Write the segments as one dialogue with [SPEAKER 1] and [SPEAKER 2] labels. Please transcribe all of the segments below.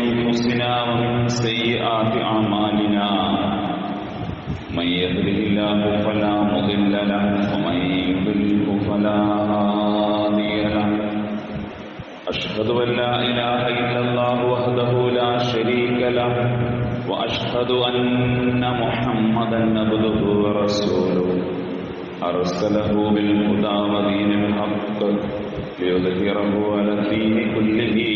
[SPEAKER 1] أنفسنا ومن سيئات أعمالنا من يهده الله فلا مضل له ومن يضلله فلا هادي له. أشهد أن لا إله إلا الله وحده لا شريك له وأشهد أن محمدا عبده ورسوله. أرسله بالهدى ودين الحق ليظهره على الدين كله.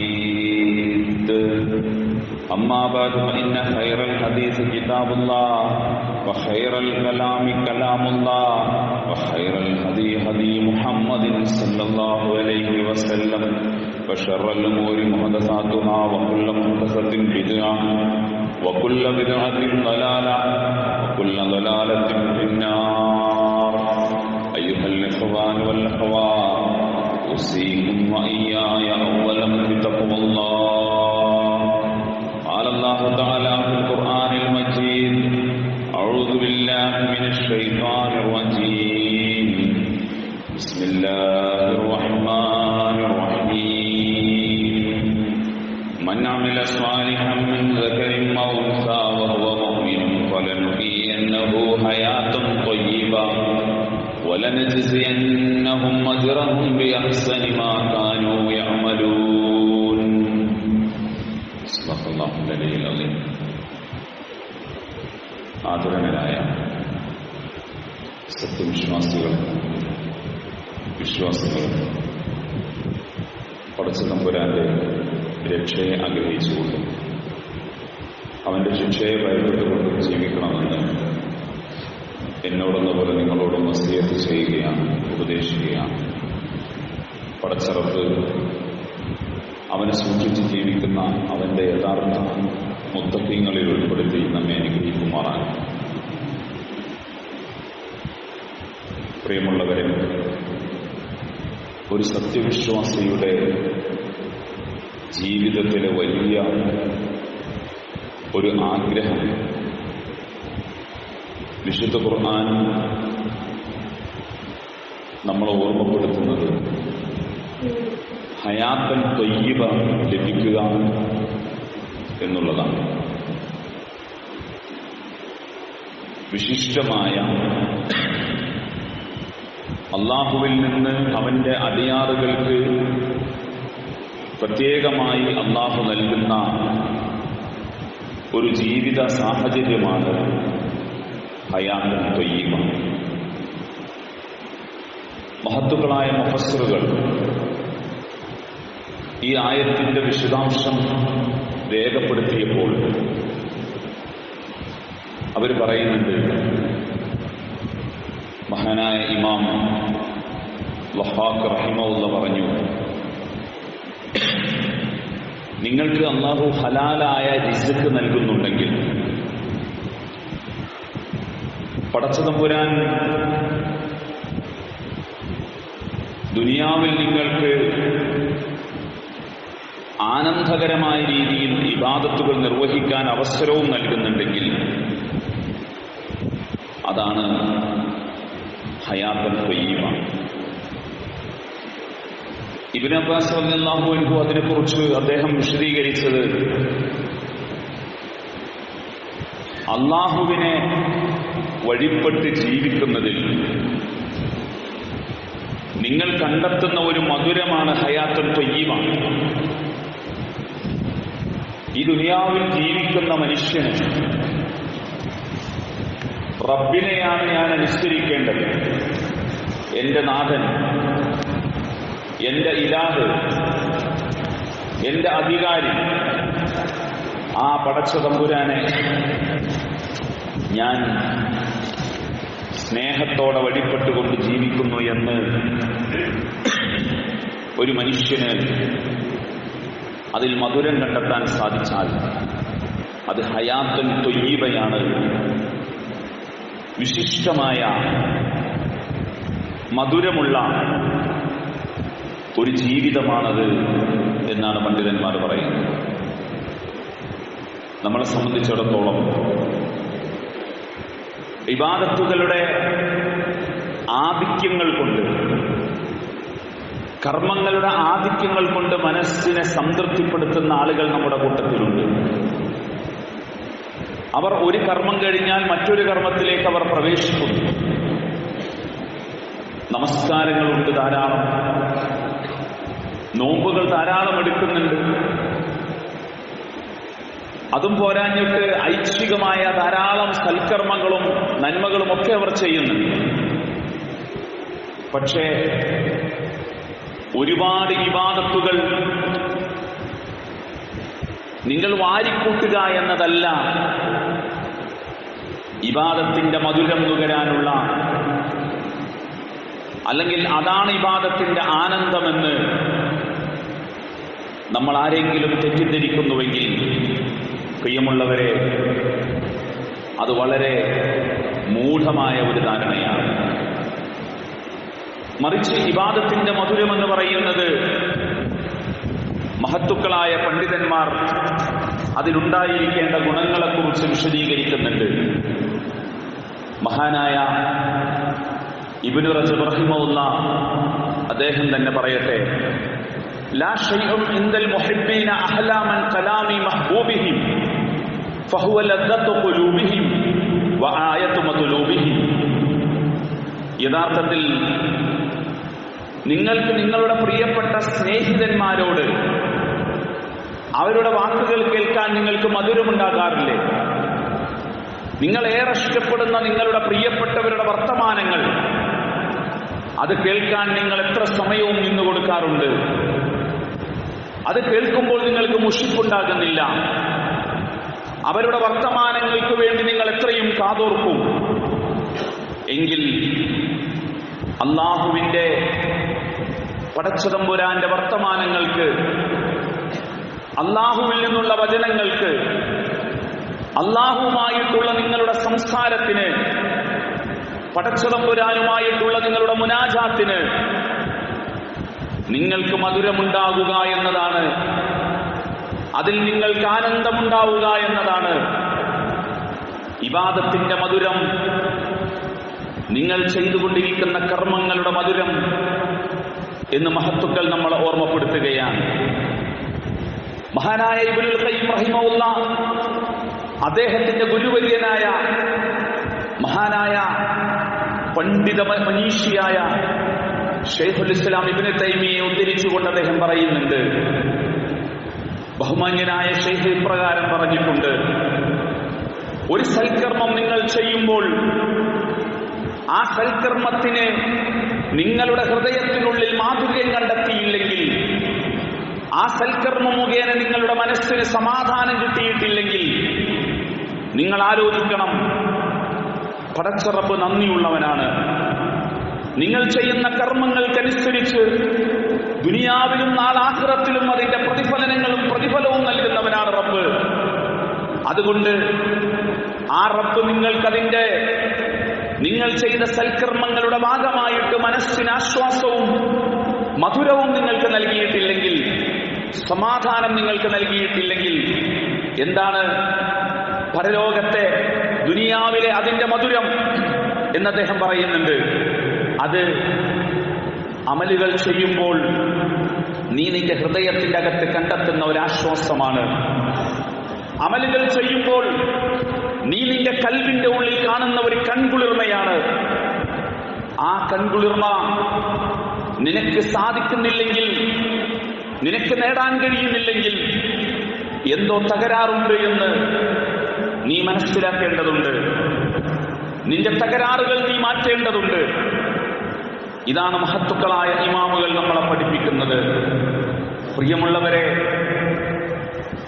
[SPEAKER 1] أما بعد فإن خير الحديث كتاب الله وخير الكلام كلام الله وخير الهدي هدي محمد صلى الله عليه وسلم وشر الأمور محدثاتها وكل محدثة بدعة وكل بدعة ضلالة وكل ضلالة في النار. أيها الإخوان والأخوات أوصيكم وإياي أولا بتقوى الله. الله تعالى في القرآن المجيد. أعوذ بالله من الشيطان الرجيم. بسم الله الرحمن الرحيم. من عمل صالحا من ذكر أنثى وهو مؤمن فلنحيينه حياة طيبة ولنجزينهم أجرهم بأحسن ما كانوا يعملون. الله ആചരണരായ സത്യവിശ്വാസികൾ വിശ്വാസികൾ പടച്ചു തമ്പുരാന്റെ രക്ഷയെ ആഗ്രഹിച്ചുകൊണ്ട് അവന്റെ ശിക്ഷയെ ഭയപ്പെട്ടുകൊണ്ട് ജീവിക്കണമെന്ന് എന്നോടൊന്ന് പോലെ നിങ്ങളോടൊന്ന് സ്ഥിരത്ത് ചെയ്യുകയാണ് ഉപദേശിക്കുകയാണ്. പടച്ചറത്ത് അവനെ സൂക്ഷിച്ച് ജീവിക്കുന്ന അവന്റെ യഥാർത്ഥ മുത്തക്കിങ്ങളിൽ ഉൾപ്പെടുത്തി നമ്മെ അനുഗ്രഹിക്കുമാറാണ് പ്രിയമുള്ളവരെ ഒരു സത്യവിശ്വാസിയുടെ ജീവിതത്തിലെ വലിയ ഒരു ആഗ്രഹം വിശുദ്ധ ഖുർആൻ നമ്മളെ ഓർമ്മപ്പെടുത്തുന്നത് ഹയാത്തൻ തൊയ്യവ ലഭിക്കുക എന്നുള്ളതാണ്. വിശിഷ്ടമായ അള്ളാഹുവിൽ നിന്ന് അവന്റെ അടിയാറുകൾക്ക് പ്രത്യേകമായി അള്ളാഹു നൽകുന്ന ഒരു ജീവിത സാഹചര്യമാണ് ഹയാത്തൻ തൊയ്യമ. മഹത്തുക്കളായ മഫസറുകൾ ഈ ആയത്തിന്റെ വിശദാംശം രേഖപ്പെടുത്തിയപ്പോൾ അവർ പറയുന്നുണ്ട് മഹാനായ ഇമാം വഹാഖ് റഹിമുള്ള പറഞ്ഞു നിങ്ങൾക്ക് അള്ളാഹു ഹലാലായ റിസക്ക് നൽകുന്നുണ്ടെങ്കിൽ പടച്ചതമ്പുരാൻ ദുനിയാവിൽ നിങ്ങൾക്ക് ആനന്ദകരമായ രീതിയിൽ ഇബാദത്തുകൾ നിർവഹിക്കാൻ അവസരവും നൽകുന്നുണ്ടെങ്കിൽ അതാണ് ഹയാത്തൻ തൊയ്യീമ ഇബിൻ അബ്ബാസ് അല്ലാഹു അൻഹു അതിനെക്കുറിച്ച് അദ്ദേഹം വിശദീകരിച്ചത് അള്ളാഹുവിനെ വഴിപ്പെട്ട് ജീവിക്കുന്നതിൽ നിങ്ങൾ കണ്ടെത്തുന്ന ഒരു മധുരമാണ് ഹയാത്തൻ തൊയ്യീമ ഈ ദുനിയാവിൽ ജീവിക്കുന്ന മനുഷ്യന് റബ്ബിനെയാണ് ഞാൻ അനുസരിക്കേണ്ടത്. എന്റെ നാഥൻ എന്റെ ഇലാഹ് എന്റെ അധികാരി ആ പടച്ച തമ്പുരാനെ ഞാൻ സ്നേഹത്തോടെ വഴിപ്പെട്ടുകൊണ്ട് ജീവിക്കുന്നു എന്ന് ഒരു മനുഷ്യന് അതിൽ മധുരം കണ്ടെത്താൻ സാധിച്ചാൽ അത് ഹയാത്തൻ തൊയ്യീബയാണ്. വിശിഷ്ടമായ മധുരമുള്ള ഒരു ജീവിതമാണത് എന്നാണ് പണ്ഡിതന്മാർ പറയുന്നത്. നമ്മളെ സംബന്ധിച്ചിടത്തോളം വിവാദത്തുകളുടെ ആധിക്യങ്ങൾ കൊണ്ട് കർമ്മങ്ങളുടെ ആധിക്യങ്ങൾ കൊണ്ട് മനസ്സിനെ സംതൃപ്തിപ്പെടുത്തുന്ന ആളുകൾ നമ്മുടെ കൂട്ടത്തിലുണ്ട്. അവർ ഒരു കർമ്മം കഴിഞ്ഞാൽ മറ്റൊരു കർമ്മത്തിലേക്ക് അവർ പ്രവേശിക്കുന്നു. നമസ്കാരങ്ങളുണ്ട് ധാരാളം. നോമ്പുകൾ ധാരാളം എടുക്കുന്നുണ്ട്. അതും പോരാഞ്ഞിട്ട് ഐച്ഛികമായ ധാരാളം സൽക്കർമ്മങ്ങളും നന്മകളും ഒക്കെ അവർ ചെയ്യുന്നുണ്ട്. പക്ഷേ ഒരുപാട് വിവാദത്തുകൾ. നിങ്ങൾ വാരിക്കൂട്ടുക എന്നതല്ല ഇബാദത്തിന്റെ മധുരം നുകരാനുള്ള. അല്ലെങ്കിൽ അതാണ് ഇബാദത്തിന്റെ ആനന്ദമെന്ന് നമ്മൾ ആരെങ്കിലും തെറ്റിദ്ധരിക്കുന്നുവെങ്കിൽ പ്രിയമുള്ളവരെ അത് വളരെ മൂഢമായ ഒരു ധാരണയാണ്. മറിച്ച് ഇബാദത്തിന്റെ മധുരമെന്ന് പറയുന്നത് മഹത്തുക്കളായ പണ്ഡിതന്മാർ അതിലുണ്ടായിരിക്കേണ്ട ഗുണങ്ങളെക്കുറിച്ച് വിശദീകരിക്കുന്നുണ്ട് മഹാനായ ഇബിനു റജബ് റഹിമുള്ള അദ്ദേഹം തന്നെ പറയട്ടെ لا شيء عند المحبين أحلى من كلام محبوبهم فهو لذة قلوبهم وآية مطلوبهم യഥാർത്ഥത്തിൽ നിങ്ങൾക്ക് നിങ്ങളുടെ പ്രിയപ്പെട്ട സ്നേഹിതന്മാരോട് അവരുടെ വാക്കുകൾ കേൾക്കാൻ നിങ്ങൾക്ക് മധുരമുണ്ടാകാറില്ലേ? നിങ്ങൾ ഏറെ ഇഷ്ടപ്പെടുന്ന നിങ്ങളുടെ പ്രിയപ്പെട്ടവരുടെ വർത്തമാനങ്ങൾ അത് കേൾക്കാൻ നിങ്ങൾ എത്ര സമയവും നിന്നു കൊടുക്കാറുണ്ട്? അത് കേൾക്കുമ്പോൾ നിങ്ങൾക്ക് മുഷിപ്പുണ്ടാകുന്നില്ല. അവരുടെ വർത്തമാനങ്ങൾക്ക് വേണ്ടി നിങ്ങൾ എത്രയും കാതോർക്കും. എങ്കിൽ അള്ളാഹുവിന്റെ പടച്ചതമ്പുരാന്റെ വർത്തമാനങ്ങൾക്ക് അള്ളാഹുവിൽ നിന്നുള്ള വചനങ്ങൾക്ക് അള്ളാഹുവുമായിട്ടുള്ള നിങ്ങളുടെ സംസ്കാരത്തിന് പടച്ചതമ്പുരാനുമായിട്ടുള്ള നിങ്ങളുടെ മുനാജാത്തിന് നിങ്ങൾക്ക് മധുരമുണ്ടാകുക എന്നതാണ്. അതിൽ നിങ്ങൾക്ക് ആനന്ദമുണ്ടാവുക എന്നതാണ്. ഇബാദത്തിന്റെ മധുരം നിങ്ങൾ ചെയ്തുകൊണ്ടിരിക്കുന്ന കർമ്മങ്ങളുടെ മധുരം എന്ന് മഹത്തുക്കൾ നമ്മളെ ഓർമ്മപ്പെടുത്തുകയാണ്. മഹാനായ ഇബുൽ ഖയ്യിം റഹിമഹുല്ല അദ്ദേഹത്തിന്റെ ഗുരുവര്യനായ മഹാനായ പണ്ഡിത മനീഷിയായ ഷെയ്ഖുൽ ഇസ്ലാം ഇബിന് തൈമിയെ ഉദ്ധരിച്ചുകൊണ്ട് അദ്ദേഹം പറയുന്നുണ്ട്. ബഹുമാന്യനായ ഷെയ്ഖ് ഇപ്രകാരം പറഞ്ഞിട്ടുണ്ട്. ഒരു സൽക്കർമ്മം നിങ്ങൾ ചെയ്യുമ്പോൾ ആ സൽക്കർമ്മത്തിന് നിങ്ങളുടെ ഹൃദയത്തിനുള്ളിൽ മാധുര്യം കണ്ടെത്തിയില്ലെങ്കിൽ ആ സൽക്കർമ്മം മുഖേന നിങ്ങളുടെ മനസ്സിന് സമാധാനം കിട്ടിയിട്ടില്ലെങ്കിൽ നിങ്ങൾ ആലോചിക്കണം പടച്ചറപ്പ് നന്ദിയുള്ളവനാണ്. നിങ്ങൾ ചെയ്യുന്ന കർമ്മങ്ങൾക്കനുസരിച്ച് ദുനിയാവിലും നാളാഹ്റത്തിലും അതിന്റെ പ്രതിഫലനങ്ങളും പ്രതിഫലവും നൽകുന്നവനാണ് റബ്ബ്. അതുകൊണ്ട് ആ റബ്ബ് നിങ്ങൾക്കതിന്റെ നിങ്ങൾ ചെയ്ത സൽക്കർമ്മങ്ങളുടെ ഭാഗമായിട്ട് മനസ്സിന് ആശ്വാസവും മധുരവും നിങ്ങൾക്ക് നൽകിയിട്ടില്ലെങ്കിൽ സമാധാനം നിങ്ങൾക്ക് നൽകിയിട്ടില്ലെങ്കിൽ എന്താണ് പരലോകത്തെ ദുനിയാവിലെ അതിന്റെ മധുരം എന്ന് അദ്ദേഹം പറയുന്നുണ്ട്. അത് അമലുകൾ ചെയ്യുമ്പോൾ നീ നിന്റെ ഹൃദയത്തിന്റെ അകത്ത് കണ്ടെത്തുന്ന ഒരാശ്വാസമാണ്. അമലുകൾ ചെയ്യുമ്പോൾ നീ നിന്റെ കൽവിന്റെ ഉള്ളിൽ കാണുന്ന ഒരു കൺകുളിർമയാണ്. ആ കൺകുളിർമ നിനക്ക് സാധിക്കുന്നില്ലെങ്കിൽ നിനക്ക് നേടാൻ കഴിയുന്നില്ലെങ്കിൽ എന്തോ തകരാറുണ്ട് എന്ന് നീ മനസ്സിലാക്കേണ്ടതുണ്ട്. നിന്റെ തകരാറുകൾ നീ മാറ്റേണ്ടതുണ്ട്. ഇതാണ് മഹത്തുക്കളായ ഇമാമുകൾ നമ്മളെ പഠിപ്പിക്കുന്നത്. പ്രിയമുള്ളവരെ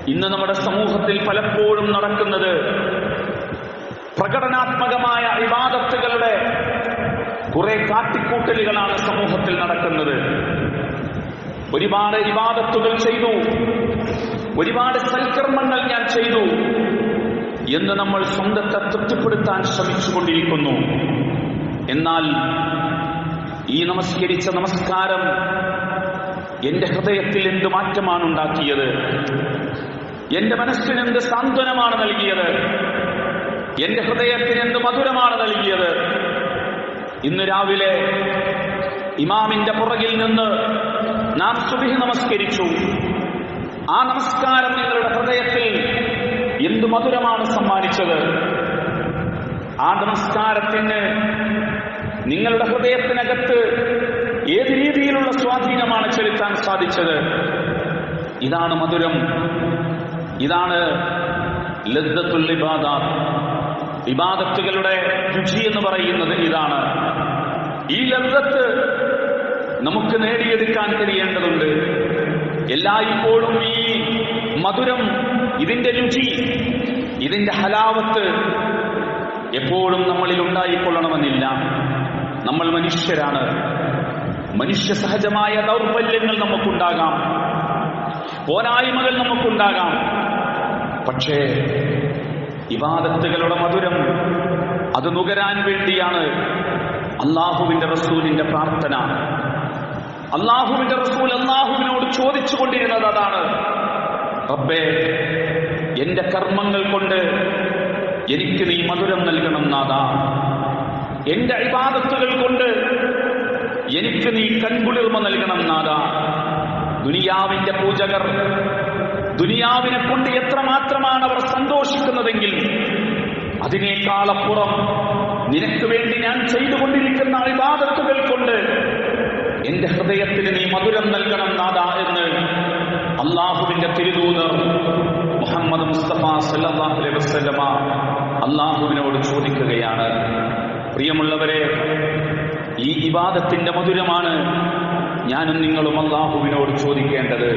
[SPEAKER 1] ഇന്ന് നമ്മുടെ സമൂഹത്തിൽ പലപ്പോഴും നടക്കുന്നത് പ്രകടനാത്മകമായ വിവാദത്തുകളുടെ കുറെ കാട്ടിക്കൂട്ടലുകളാണ് സമൂഹത്തിൽ നടക്കുന്നത്. ഒരുപാട് വിവാദത്തുകൾ ചെയ്തു. ഒരുപാട് സൽക്കർമ്മങ്ങൾ ഞാൻ ചെയ്തു എന്ന് നമ്മൾ സ്വന്തത്തെ തൃപ്തിപ്പെടുത്താൻ ശ്രമിച്ചുകൊണ്ടിരിക്കുന്നു. എന്നാൽ ഈ നമസ്കരിച്ച നമസ്കാരം എന്റെ ഹൃദയത്തിൽ എന്ത് മാറ്റമാണ് ഉണ്ടാക്കിയത്? എന്റെ മനസ്സിന് എന്ത് സാന്ത്വനമാണ് നൽകിയത്? എന്റെ ഹൃദയത്തിന് എന്ത് മധുരമാണ് നൽകിയത്? ഇന്ന് രാവിലെ ഇമാമിന്റെ പുറകിൽ നിന്ന് നാം സുബിഹി നമസ്കരിച്ചു. ആ നമസ്കാരം നിങ്ങളുടെ ഹൃദയത്തിൽ എന്തു മധുരമാണ് സമ്മാനിച്ചത്? ആ നമസ്കാരത്തിന് നിങ്ങളുടെ ഹൃദയത്തിനകത്ത് ഏത് രീതിയിലുള്ള സ്വാധീനമാണ് ചെലുത്താൻ സാധിച്ചത്? ഇതാണ് മധുരം. ഇതാണ് ലദ്ദത്തുൽ ഇബാദാത്ത്. ഇബാദത്തുകളുടെ രുചി എന്ന് പറയുന്നത് ഇതാണ്. ഈ ലബ്ദത്ത് നമുക്ക് നേടിയെടുക്കാൻ കഴിയേണ്ടതുണ്ട്. എല്ലായ്പ്പോഴും ഈ മധുരം ഇതിന്റെ രുചി ഇതിന്റെ ഹലാവത്ത് എപ്പോഴും നമ്മളിൽ ഉണ്ടായിക്കൊള്ളണമെന്നില്ല. നമ്മൾ മനുഷ്യരാണ്. മനുഷ്യ സഹജമായ ദൗർബല്യങ്ങൾ നമുക്കുണ്ടാകാം. പോരായ്മകൾ നമുക്കുണ്ടാകാം. പക്ഷേ ഇവാദത്തുകളുടെ മധുരം. അത് നുകരാൻ വേണ്ടിയാണ് അള്ളാഹുവിന്റെ റസൂലിന്റെ പ്രാർത്ഥന. അള്ളാഹുവിന്റെ റസൂൽ അള്ളാഹുവിനോട് ചോദിച്ചു കൊണ്ടിരുന്നത് അതാണ്. റബ്ബേ എന്റെ കർമ്മങ്ങൾ കൊണ്ട് എനിക്ക് നീ മധുരം നൽകണം നാദാ എന്റെ അഴിവാദത്തുകൾ കൊണ്ട് എനിക്ക് നീ കൺകുളിർമ നൽകണം നാദാ ദുനിയാവിന്റെ പൂജകർ ദുനിയാവിനെ കൊണ്ട് എത്രമാത്രമാണ് അവർ സന്തോഷിക്കുന്നതെങ്കിൽ അതിനേക്കാളപ്പുറം നിനക്ക് വേണ്ടി ഞാൻ ചെയ്തുകൊണ്ടിരിക്കുന്ന അഭിവാദത്തുകൾ കൊണ്ട് എന്റെ ഹൃദയത്തിന് നീ മധുരം നൽകണം നാഥ എന്ന് അള്ളാഹുവിന്റെ തിരുദൂതർ മുഹമ്മദ് മുസ്തഫ സല്ലല്ലാഹു അലൈഹി വസല്ലമ അള്ളാഹുവിനോട് ചോദിക്കുകയാണ്. പ്രിയമുള്ളവരെ ഈ ഇബാദത്തിന്റെ മധുരമാണ് ഞാനും നിങ്ങളും അള്ളാഹുവിനോട് ചോദിക്കേണ്ടത്.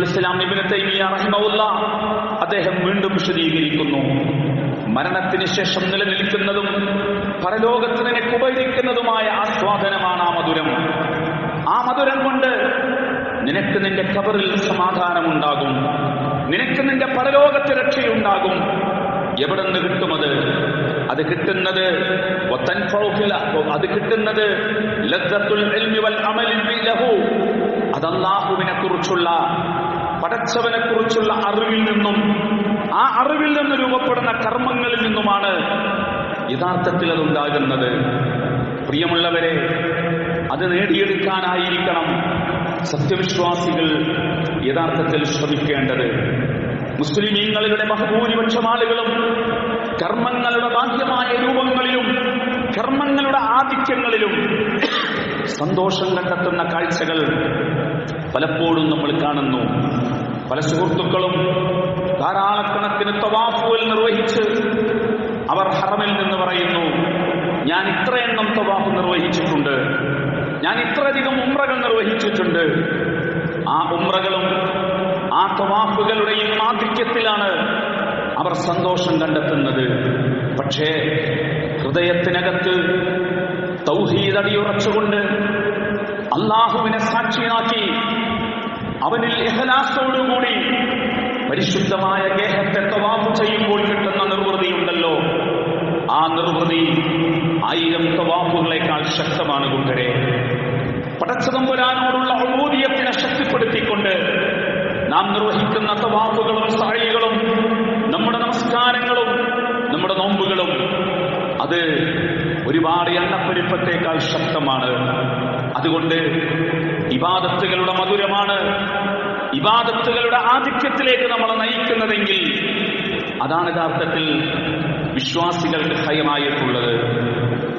[SPEAKER 1] ഇസ്ലാം തൈമിയ അദ്ദേഹം വീണ്ടും വിശദീകരിക്കുന്നു. മരണത്തിന് ശേഷം നിലനിൽക്കുന്നതും പരലോകത്തിന് നിനക്ക് ഉപകരിക്കുന്നതുമായ ആസ്വാദനമാണ് ആ മധുരം. ആ മധുരം കൊണ്ട് നിനക്ക് നിന്റെ കബറിൽ സമാധാനമുണ്ടാകും. നിനക്ക് നിന്റെ പരലോകത്തെ രക്ഷയുണ്ടാകും. എവിടെ നിന്ന് കിട്ടുമത് അത് കിട്ടുന്നത് അത് കിട്ടുന്നത് അതല്ലാഹുവിനെ കുറിച്ചുള്ള പടച്ചവനെ കുറിച്ചുള്ള അറിവിൽ നിന്നും ആ അറിവിൽ നിന്ന് രൂപപ്പെടുന്ന കർമ്മങ്ങളിൽ നിന്നുമാണ് യഥാർത്ഥത്തിൽ അതുണ്ടാകുന്നത്. പ്രിയമുള്ളവരെ അത് നേടിയെടുക്കാനായിരിക്കണം സത്യവിശ്വാസികൾ യഥാർത്ഥത്തിൽ ശ്രമിക്കേണ്ടത്. മുസ്ലിമീങ്ങളുടെ ബഹുഭൂരിപക്ഷം ആളുകളും കർമ്മങ്ങളുടെ ബാഹ്യമായ രൂപങ്ങളിലും കർമ്മങ്ങളുടെ ആധിക്യങ്ങളിലും സന്തോഷം കണ്ടെത്തുന്ന കാഴ്ചകൾ പലപ്പോഴും നമ്മൾ കാണുന്നു. പല സുഹൃത്തുക്കളും ധാരാളക്കണക്കിന് തവാഫുകൾ നിർവഹിച്ച് അവർ ഹറമിൽ നിന്ന് പറയുന്നു ഞാൻ ഇത്രയെണ്ണം തവാഫ് നിർവഹിച്ചിട്ടുണ്ട്. ഞാൻ ഇത്രയധികം ഉമ്രകൾ നിർവഹിച്ചിട്ടുണ്ട്. ആ ഉമ്രകളും ആ തവാഫുകളുടെയും ആധിക്യത്തിലാണ് അവർ സന്തോഷം കണ്ടെത്തുന്നത്. പക്ഷേ ഹൃദയത്തിനകത്ത് തൗഹീദ് അടിയുറച്ചുകൊണ്ട് അള്ളാഹുവിനെ സാക്ഷിയാക്കി അവനിൽ കൂടി പരിശുദ്ധമായ ഗേഹത്തെ തവാഫ് ചെയ്യുമ്പോൾ കിട്ടുന്ന നിർവൃതിയുണ്ടല്ലോ. ആ നിർവൃതി ആയിരം തവാഫുകളെക്കാൾ ശക്തമാണ് കൂട്ടരെ പടച്ചതമ്പുരാനോടുള്ള ഔദീയത്തിനെ ശക്തിപ്പെടുത്തിക്കൊണ്ട് നാം നിർവഹിക്കുന്ന തവാഫുകളും സാഴികളും നമസ്കാരങ്ങളും നമ്മുടെ നോമ്പുകളും അത് ഒരുപാട് എണ്ണപ്പെരുപ്പത്തേക്കാൾ ശക്തമാണ്. അതുകൊണ്ട് ഇബാദത്തുകളുടെ മധുരമാണ്. ഇബാദത്തുകളുടെ ആധിക്യത്തിലേക്ക് നമ്മൾ നയിക്കുന്നതെങ്കിൽ അതാണ് യഥാർത്ഥത്തിൽ വിശ്വാസികൾക്ക് ഭയമായിട്ടുള്ളത്.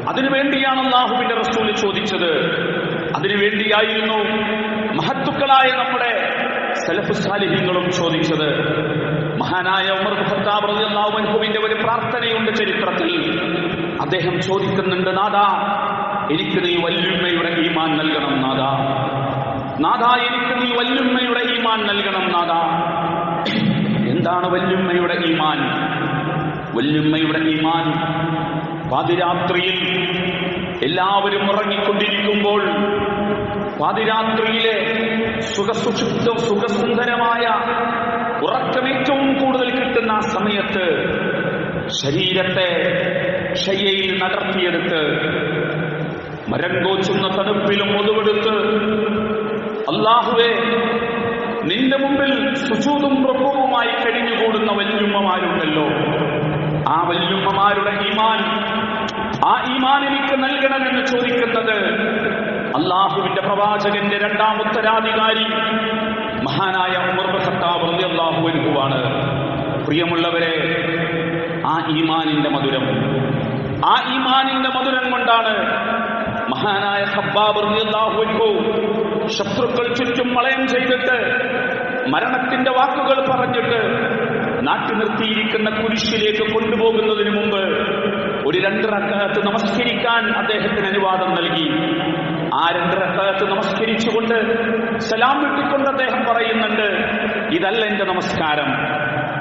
[SPEAKER 1] അതിനുവേണ്ടിയാണ് അള്ളാഹുവിന്റെ റസൂൽ ചോദിച്ചത്. അതിനുവേണ്ടിയായിരുന്നു മഹത്തുക്കളായ നമ്മുടെ സലഫുസാലിഹ്യങ്ങളും ചോദിച്ചത്. മഹാനായ ഉമർ ഖത്താബ് റളിയല്ലാഹു അൻഹുവിന്റെ ഒരു പ്രാർത്ഥനയുണ്ട് ചരിത്രത്തിൽ. അദ്ദേഹം ചോദിക്കുന്നുണ്ട് നാദാ എനിക്ക് നീ വല്യുമ്മയുടെ ഈമാൻ നൽകണം നാദാ. നാദാ എനിക്ക് നീ വല്യുമ്മയുടെ ഈമാൻ നൽകണം നാദാ. എന്താണ് വല്യുമ്മയുടെ ഈമാൻ? വല്യുമ്മയുടെ ഈമാൻ പാതിരാത്രിയിൽ എല്ലാവരും ഉറങ്ങിക്കൊണ്ടിരിക്കുമ്പോൾ പാതിരാത്രിയിലെ സുഖസുക്ഷിപ്ത സുഖസുന്ദരമായ ഉറക്കം ഏറ്റവും കൂടുതൽ കിട്ടുന്ന ആ സമയത്ത് ശരീരത്തെ ശയ്യയിൽ നടത്തിയെടുത്ത് മരം കോച്ചുന്ന തണുപ്പിലും ഒതുവെടുത്ത് അള്ളാഹുവെ നിന്റെ മുമ്പിൽ സുചൂതും പ്രഭുവുമായി കഴിഞ്ഞുകൂടുന്ന വല്യുമ്മമാരുണ്ടല്ലോ. ആ വല്യുമ്മമാരുടെ ഈമാൻ ആ ഈമാൻ എനിക്ക് നൽകണമെന്ന് ചോദിക്കുന്നത് അള്ളാഹുവിന്റെ പ്രവാചകന്റെ രണ്ടാം ഉത്തരാധികാരി മഹാനായ ഉമർ ഖത്താബ് അൻഹുവാണ്. പ്രിയമുള്ളവരെ ആ ഈമാനിന്റെ മധുരം. ആ ഈമാനിന്റെ മധുരം കൊണ്ടാണ് മഹാനായ ഹബ്ബാബ് അൻഹു ശത്രുക്കൾ ചുറ്റും വളയം ചെയ്തിട്ട് മരണത്തിന്റെ വാക്കുകൾ പറഞ്ഞിട്ട് നാട്ടി നിർത്തിയിരിക്കുന്ന കുരിശിലേക്ക് കൊണ്ടുപോകുന്നതിന് മുമ്പ് ഒരു രണ്ട് റക്കാത്ത് നമസ്കരിക്കാൻ അദ്ദേഹത്തിന് അനുവാദം നൽകി. ആ രണ്ട് റക്കാത്ത് നമസ്കരിച്ചുകൊണ്ട് സലാം വിട്ടിക്കൊണ്ട് അദ്ദേഹം പറയുന്നുണ്ട് ഇതല്ല എന്റെ നമസ്കാരം.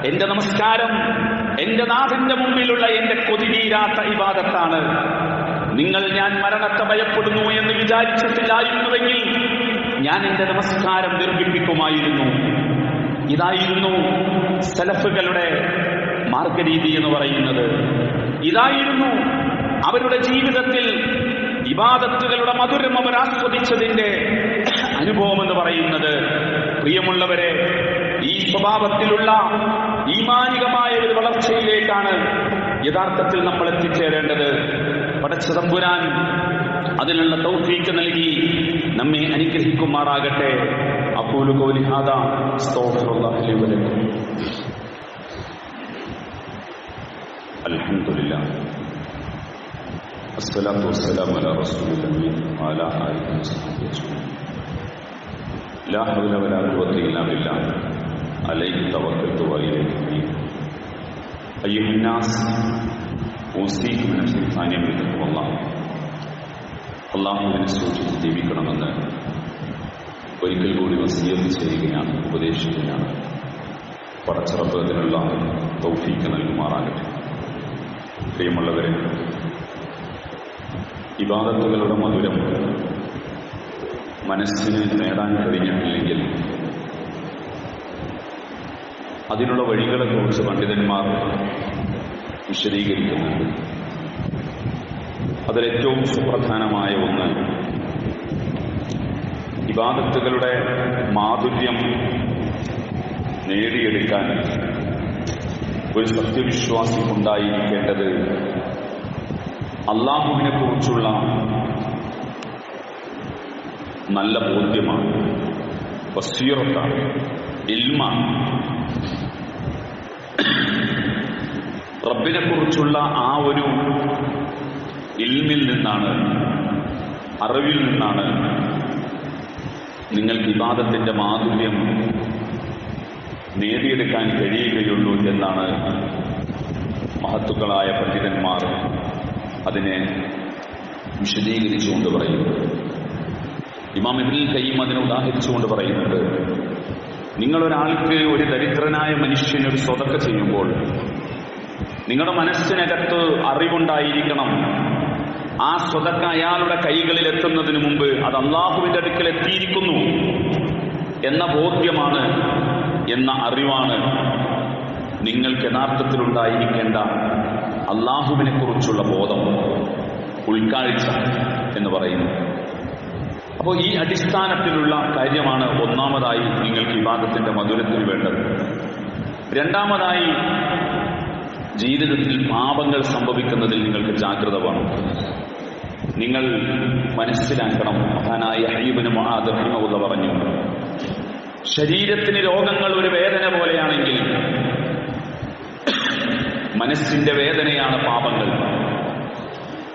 [SPEAKER 1] എന്റെ നമസ്കാരം എന്റെ നാഥന്റെ മുമ്പിലുള്ള എന്റെ കൊതിരീരാത്ത ഇബാദത്താണ്. നിങ്ങൾ ഞാൻ മരണത്തെ ഭയപ്പെടുന്നു എന്ന് വിചാരിച്ചിട്ടില്ലായിരുന്നുവെങ്കിൽ ഞാൻ എന്റെ നമസ്കാരം ദീർഘിപ്പിക്കുമായിരുന്നു. ഇതായിരുന്നു സലഫുകളുടെ മാർഗരീതി എന്ന് പറയുന്നത്. ഇതായിരുന്നു അവരുടെ ജീവിതത്തിൽ ഇബാദത്തുകളുടെ മധുരം അവർ ആസ്വദിച്ചതിന്റെ അനുഭവം എന്ന് പറയുന്നത് പ്രിയമുള്ളവരെ ഈ സ്വഭാവത്തിലുള്ള ഈമാനികമായ ഒരു വളർച്ചയിലേക്കാണ് യഥാർത്ഥത്തിൽ നമ്മൾ എത്തിച്ചേരേണ്ടത്. പടച്ചതമ്പുരാൻ അതിനുള്ള തൗഫീക്ക് നൽകി നമ്മെ അനുഗ്രഹിക്കുമാറാകട്ടെ. അപ്പോലുകോലിഹാദ കോലി ഹാദാ അസ്സലാത്തു വസ്സലാമു അലാ റസൂലിൽ അമീൻ വഅലാ ആലിഹി വസഹ്ബിഹി അജ്മഈൻ ലാ ഹൗല വലാ ഖുവത ഇല്ലാ ബില്ലാഹ് അലൈഹി തവക്കൽതു വഇലൈഹി ഉനീബ് അയ്യുഹ الناس اوصيكم بنفسي ثانيا بتقوى الله അള്ളാഹുവിനെ സൂക്ഷിച്ച് ജീവിക്കണമെന്ന് ഒരിക്കൽ കൂടി വസീയത്ത് ചെയ്യുകയാണ് ഉപദേശിക്കുകയാണ് പടച്ചിറപ്പ് അതിനുള്ള തൗഫീക്ക് നൽകുമാറാകട്ടെ പ്രിയമുള്ളവരെ ഇബാദത്തുകളുടെ മധുരം മനസ്സിന് നേടാൻ കഴിഞ്ഞിട്ടില്ലെങ്കിൽ അതിനുള്ള വഴികളെക്കുറിച്ച് പണ്ഡിതന്മാർ വിശദീകരിക്കുന്നുണ്ട്. അതിലേറ്റവും സുപ്രധാനമായ ഒന്ന് ഇബാദത്തുകളുടെ മാധുര്യം നേടിയെടുക്കാൻ ഒരു സത്യവിശ്വാസിക്കുണ്ടായിരിക്കേണ്ടത് അള്ളാഹുവിനെ കുറിച്ചുള്ള നല്ല ബോധ്യമാണ്. വസീറത്താണ് ഇൽമാണ്. റബ്ബിനെ കുറിച്ചുള്ള ആ ഒരു ഇൽമിൽ നിന്നാണ് അറിവിൽ നിന്നാണ് നിങ്ങൾ വിവാദത്തിന്റെ മാധുര്യം നേടിയെടുക്കാൻ കഴിയുകയുള്ളൂ എന്നാണ് മഹത്തുക്കളായ പണ്ഡിതന്മാർ അതിനെ വിശദീകരിച്ചുകൊണ്ട് പറയുന്നു. ഇമാം ഇബിൻ കയ്യും അതിനെ ഉദാഹരിച്ചുകൊണ്ട് പറയുന്നുണ്ട്. നിങ്ങളൊരാൾക്ക് ഒരു ദരിദ്രനായ മനുഷ്യന് ഒരു സ്വതക്ക ചെയ്യുമ്പോൾ നിങ്ങളുടെ മനസ്സിനകത്ത് അറിവുണ്ടായിരിക്കണം. ആ സ്വതക്ക അയാളുടെ കൈകളിൽ എത്തുന്നതിന് മുമ്പ് അത് അള്ളാഹുവിന്റെ അടുക്കൽ എത്തിയിരിക്കുന്നു എന്ന ബോധ്യമാണ് എന്ന അറിവാണ് നിങ്ങൾക്ക് യഥാർത്ഥത്തിലുണ്ടായിരിക്കേണ്ട അള്ളാഹുവിനെ കുറിച്ചുള്ള ബോധം ഉൾക്കാഴ്ച എന്ന് പറയുന്നു. അപ്പോൾ ഈ അടിസ്ഥാനത്തിലുള്ള കാര്യമാണ് ഒന്നാമതായി നിങ്ങൾക്ക് വിവാദത്തിന്റെ മധുരത്തിന് വേണ്ടത്. രണ്ടാമതായി ജീവിതത്തിൽ പാപങ്ങൾ സംഭവിക്കുന്നതിൽ നിങ്ങൾക്ക് ജാഗ്രത വേണം. നിങ്ങൾ മനസ്സിലാക്കണം മഹാനായ ഹൈബിന് മഹാദർഹിമ പറഞ്ഞു. ശരീരത്തിന് രോഗങ്ങൾ ഒരു വേദന പോലെയാണെങ്കിൽ മനസ്സിന്റെ വേദനയാണ് പാപങ്ങൾ.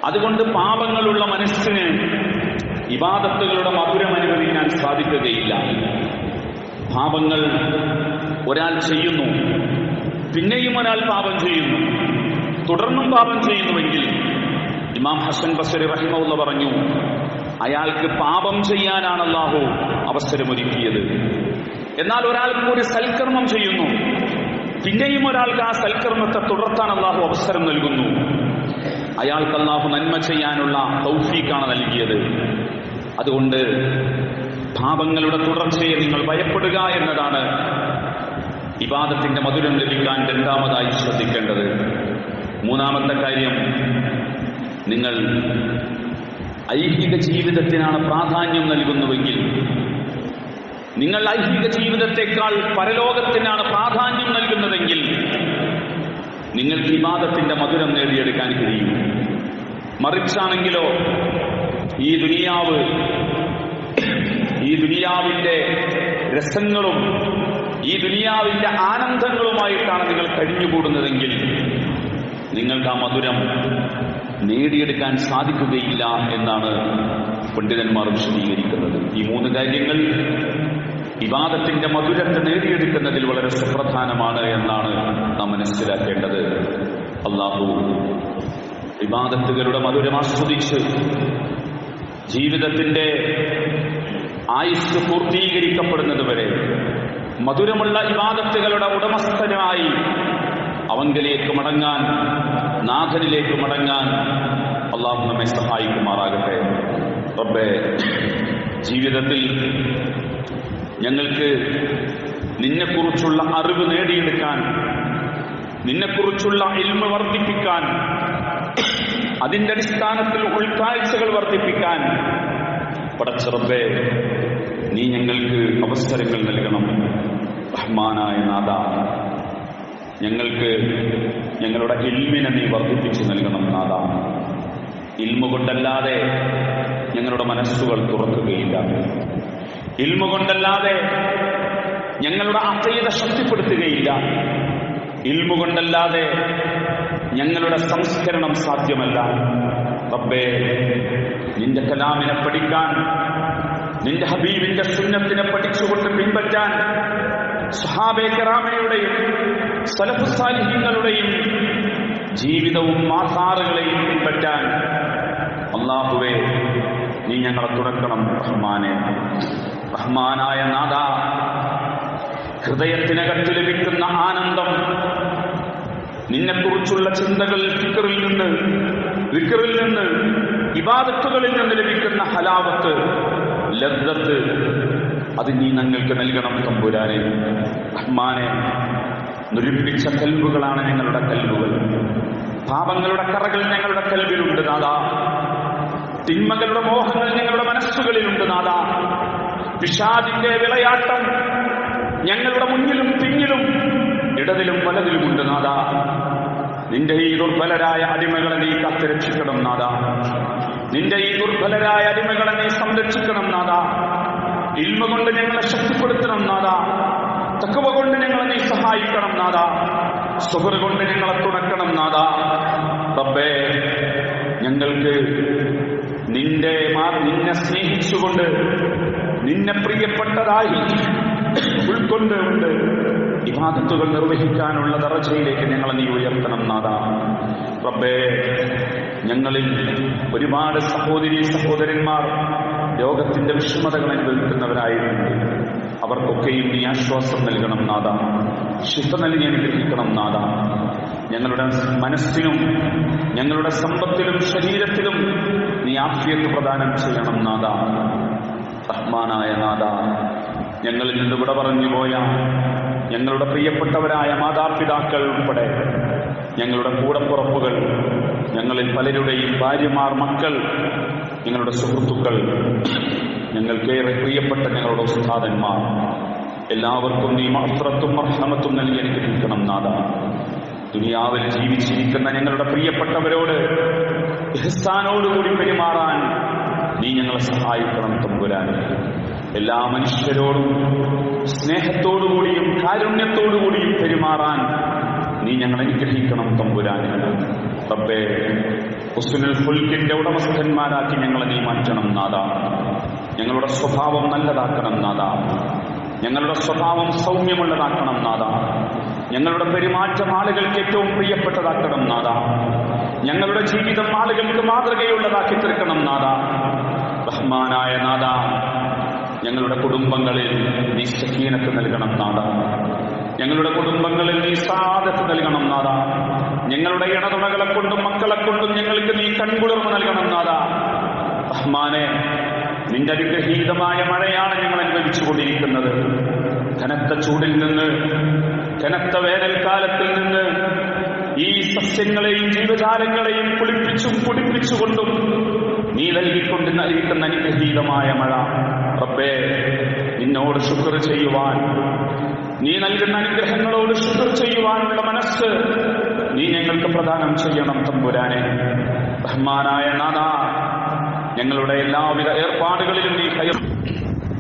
[SPEAKER 1] അതുകൊണ്ട് പാപങ്ങളുള്ള മനസ്സിന് ഇബാദത്തുകളുടെ മധുരം അനുഭവിക്കാൻ സാധിക്കുകയില്ല. പാപങ്ങൾ ഒരാൾ ചെയ്യുന്നു പിന്നെയും ഒരാൾ പാപം ചെയ്യുന്നു. തുടർന്നും പാപം ചെയ്യുന്നുവെങ്കിൽ ഇമാം ഹസൻ ബസരി റഹിമുള്ള പറഞ്ഞു അയാൾക്ക് പാപം ചെയ്യാനാണ് അള്ളാഹു അവസരമൊരുക്കിയത്. എന്നാൽ ഒരാൾക്ക് ഒരു സൽക്കർമ്മം ചെയ്യുന്നു പിന്നെയും ഒരാൾക്ക് ആ സൽക്കർമ്മത്തെ തുടർത്താൻ അള്ളാഹു അവസരം നൽകുന്നു. അയാൾക്ക് അള്ളാഹു നന്മ ചെയ്യാനുള്ള തൗഫീക്കാണ് നൽകിയത്. അതുകൊണ്ട് പാപങ്ങളുടെ തുടർച്ചയെ നിങ്ങൾ ഭയപ്പെടുക എന്നതാണ് ഇബാദത്തിന്റെ മധുരം ലഭിക്കാൻ രണ്ടാമതായി ശ്രദ്ധിക്കേണ്ടത്. മൂന്നാമത്തെ കാര്യം നിങ്ങൾ ഐഹിക ജീവിതത്തിനാണ് പ്രാധാന്യം നൽകുന്നുവെങ്കിൽ നിങ്ങൾ ഐഹിക ജീവിതത്തെക്കാൾ പരലോകത്തിനാണ് പ്രാധാന്യം നൽകുന്നതെങ്കിൽ നിങ്ങൾക്ക് വിവാദത്തിന്റെ മധുരം നേടിയെടുക്കാൻ കഴിയും. മറിച്ചാണെങ്കിലോ ഈ ദുനിയാവ് ഈ ദുനിയാവിന്റെ രസങ്ങളും ഈ ദുനിയാവിന്റെ ആനന്ദങ്ങളുമായിട്ടാണ് നിങ്ങൾ കഴിഞ്ഞുകൂടുന്നതെങ്കിൽ നിങ്ങൾക്ക് ആ മധുരം നേടിയെടുക്കാൻ സാധിക്കുകയില്ല എന്നാണ് പണ്ഡിതന്മാർ വിശദീകരിക്കുന്നത്. ഈ മൂന്ന് കാര്യങ്ങൾ വിവാദത്തിന്റെ മധുരത്തെ നേടിയെടുക്കുന്നതിൽ വളരെ സുപ്രധാനമാണ് എന്നാണ് നാം മനസ്സിലാക്കേണ്ടത്. അള്ളാഹു വിവാദത്തുകളുടെ മധുരം ആസ്വദിച്ച് ജീവിതത്തിന്റെ ആയുസ് പൂർത്തീകരിക്കപ്പെടുന്നത് വരെ മധുരമുള്ള ഇബാദത്തുകളുടെ ഉടമസ്ഥനായി അവങ്കലേക്ക് മടങ്ങാൻ നാഥനിലേക്ക് മടങ്ങാൻ അള്ളാഹു നമ്മെ സഹായിക്കുമാറാകട്ടെ. റബ്ബെ ജീവിതത്തിൽ ഞങ്ങൾക്ക് നിന്നെക്കുറിച്ചുള്ള അറിവ് നേടിയെടുക്കാൻ നിന്നെക്കുറിച്ചുള്ള ഇൽമ വർദ്ധിപ്പിക്കാൻ അതിന്റെ അടിസ്ഥാനത്തിൽ ഉൾക്കാഴ്ചകൾ വർദ്ധിപ്പിക്കാൻ. പടച്ചിറബേ നീ ഞങ്ങൾക്ക് അവസരങ്ങൾ നൽകണം. റഹ്മാനായ നാഥ ഞങ്ങൾക്ക് ഞങ്ങളുടെ ഇൽമിനെ നീ വർദ്ധിപ്പിച്ചു നൽകണം നാഥ. ഇൽമ കൊണ്ടല്ലാതെ ഞങ്ങളുടെ മനസ്സുകൾ തുറക്കുകയില്ല. ഇൽമ കൊണ്ടല്ലാതെ ഞങ്ങളുടെ അത്തീത ശക്തിപ്പെടുത്തുകയില്ല. ഇൽമ കൊണ്ടല്ലാതെ ഞങ്ങളുടെ സംസ്കരണം സാധ്യമല്ല. റബ്ബേ നിന്റെ കലാമിനെ പഠിക്കാൻ നിന്റെ ഹബീബിന്റെ സുന്നത്തിനെ പഠിച്ചുകൊണ്ട് പിൻപറ്റാൻ സുഹാബെ കറാമയുടെയും സലഫുസാലിഹ്യങ്ങളുടെയും ജീവിതവും മാസാറുകളെയും പിൻപറ്റാൻ അള്ളാഹുവേ നീ ഞങ്ങളെ തുടക്കണം റഹ്മാനെ. റഹ്മാനായ നാഥ. ഹൃദയത്തിനകത്ത് ലഭിക്കുന്ന ആനന്ദം നിന്നെക്കുറിച്ചുള്ള ചിന്തകൾ ഫിക്കറിൽ നിന്ന് വിക്കറിൽ നിന്ന് ഇബാദത്തുകളിൽ നിന്ന് ലഭിക്കുന്ന ഹലാവത്ത് ലബ്ദത്ത് അത് നീ ഞങ്ങൾക്ക് നൽകണം തമ്പുരാനെ. റഹ്മാനെ നുരുപ്പിച്ച കൽവുകളാണ് ഞങ്ങളുടെ കൽവുകൾ പാപങ്ങളുടെ കറകൾ ഞങ്ങളുടെ കൽവിലുണ്ട് നാദാ തിന്മകളുടെ മോഹങ്ങൾ ഞങ്ങളുടെ മനസ്സുകളിലുണ്ട് നാദാ പിശാദിന്റെ വിളയാട്ടം ഞങ്ങളുടെ മുന്നിലും പിന്നിലും ഇടതിലും വലതിലുമുണ്ട് നാഥ. നിന്റെ ഈ ദുർബലരായ അടിമകളെ നീ കാത്തുരക്ഷിക്കണം നാഥ. നിന്റെ ഈ ദുർബലരായ അടിമകളെ നീ സംരക്ഷിക്കണം നാഥ. ഇൽമ കൊണ്ട് ഞങ്ങളെ ശക്തിപ്പെടുത്തണം നാഥ. തക്കവ കൊണ്ട് ഞങ്ങളെ നീ സഹായിക്കണം നാഥ. സുഹൃ കൊണ്ട് ഞങ്ങളെ തുണക്കണം നാഥ. റബ്ബേ ഞങ്ങൾക്ക് നിന്റെ നിന്നെ സ്നേഹിച്ചുകൊണ്ട് നിന്നെ പ്രിയപ്പെട്ടതായി ഉൾക്കൊണ്ടുകൊണ്ട് ഇബാദത്തുകൾ നിർവഹിക്കാനുള്ള തറച്ചയിലേക്ക് ഞങ്ങളെ നീ ഉയർത്തണം നാഥ. റബ്ബേ ഞങ്ങളിൽ ഒരുപാട് സഹോദരി സഹോദരന്മാർ രോഗത്തിന്റെ വിഷമതകൾ അനുഭവിക്കുന്നവരായിട്ടുണ്ട്. അവർക്കൊക്കെയും നീ ആശ്വാസം നൽകണം നാഥ. ശുദ്ധ നൽകി അനുഗ്രഹിക്കണം നാഥ. ഞങ്ങളുടെ മനസ്സിനും ഞങ്ങളുടെ സമ്പത്തിലും ശരീരത്തിലും നീ ആഫിയത്ത് പ്രദാനം ചെയ്യണം നാഥ. റഹ്മാനായ നാഥ. ഞങ്ങളിൽ നിന്ന് വിട പറഞ്ഞു പോയ ഞങ്ങളുടെ പ്രിയപ്പെട്ടവരായ മാതാപിതാക്കൾ ഉൾപ്പെടെ ഞങ്ങളുടെ കൂടപ്പുറപ്പുകൾ ഞങ്ങളിൽ പലരുടെയും ഭാര്യമാർ മക്കൾ ഞങ്ങളുടെ സുഹൃത്തുക്കൾ ഞങ്ങൾക്കേറെ പ്രിയപ്പെട്ട ഞങ്ങളുടെ ഉസ്താദന്മാർ എല്ലാവർക്കും നീ മഹത്രത്തും മർഹമത്തും നൽകി അനുഗ്രഹിക്കണം നാഥ. ദുനിയാവിൽ ജീവിച്ചിരിക്കുന്ന ഞങ്ങളുടെ പ്രിയപ്പെട്ടവരോട് ഇഹ്സാനോടുകൂടി പെരുമാറാൻ നീ ഞങ്ങളെ സഹായിക്കണം തമ്പുരാൻ എല്ലാ മനുഷ്യരോടും സ്നേഹത്തോടുകൂടിയും കാരുണ്യത്തോടുകൂടിയും പെരുമാറാൻ നീ ഞങ്ങളെ അനുഗ്രഹിക്കണം തമ്പുരാൻ റബ്ബേ ഹുസ്നുൽ ഫുൽക്കിന്റെ ഉടമസ്ഥന്മാരാക്കി ഞങ്ങളെ നീ മാറ്റണം നാദാ ഞങ്ങളുടെ സ്വഭാവം നല്ലതാക്കണം നാദാ ഞങ്ങളുടെ സ്വഭാവം സൗമ്യമുള്ളതാക്കണം നാദാ ഞങ്ങളുടെ പെരുമാറ്റം ആളുകൾക്ക് ഏറ്റവും പ്രിയപ്പെട്ടതാക്കണം നാദാ ഞങ്ങളുടെ ജീവിതം ആളുകൾക്ക് മാതൃകയുള്ളതാക്കി തീർക്കണം നാഥ. ഞങ്ങളുടെ കുടുംബങ്ങളിൽ നീ സഹീനത്ത് നൽകണം നാഥ. ഞങ്ങളുടെ കുടുംബങ്ങളിൽ നീ സാധത്ത് നൽകണം നാഥ. ഞങ്ങളുടെ ഇണതുണകളെ കൊണ്ടും മക്കളെ കൊണ്ടും ഞങ്ങൾക്ക് നീ കൺകുളിർമ നൽകണം നാഥ. റഹ്മാനെ നിന്റെ അനുഗ്രഹീതമായ മഴയാണ് ഞങ്ങൾ അനുഭവിച്ചുകൊണ്ടിരിക്കുന്നത് കനത്ത ചൂടിൽ നിന്ന് കനത്ത വേനൽക്കാലത്തിൽ നിന്ന് ഈ സസ്യങ്ങളെയും ജീവജാലങ്ങളെയും കുളിപ്പിച്ചും കുടിപ്പിച്ചുകൊണ്ടും നീ നൽകിക്കൊണ്ട് നൽകിക്കുന്ന അനുഗ്രഹീതമായ മഴ. റബ്ബേ നിന്നോട് ശുക്ർ ചെയ്യുവാൻ. നീ നൽകുന്ന അനുഗ്രഹങ്ങളോട് ശുക്ർ ചെയ്യുവാനുള്ള മനസ്സ് നീ ഞങ്ങൾക്ക് പ്രദാനം ചെയ്യണം തമ്പുരാനെ. ബഹ്മാനായ നാഥ ഞങ്ങളുടെ എല്ലാവിധ ഏർപ്പാടുകളിലും നീ കയർ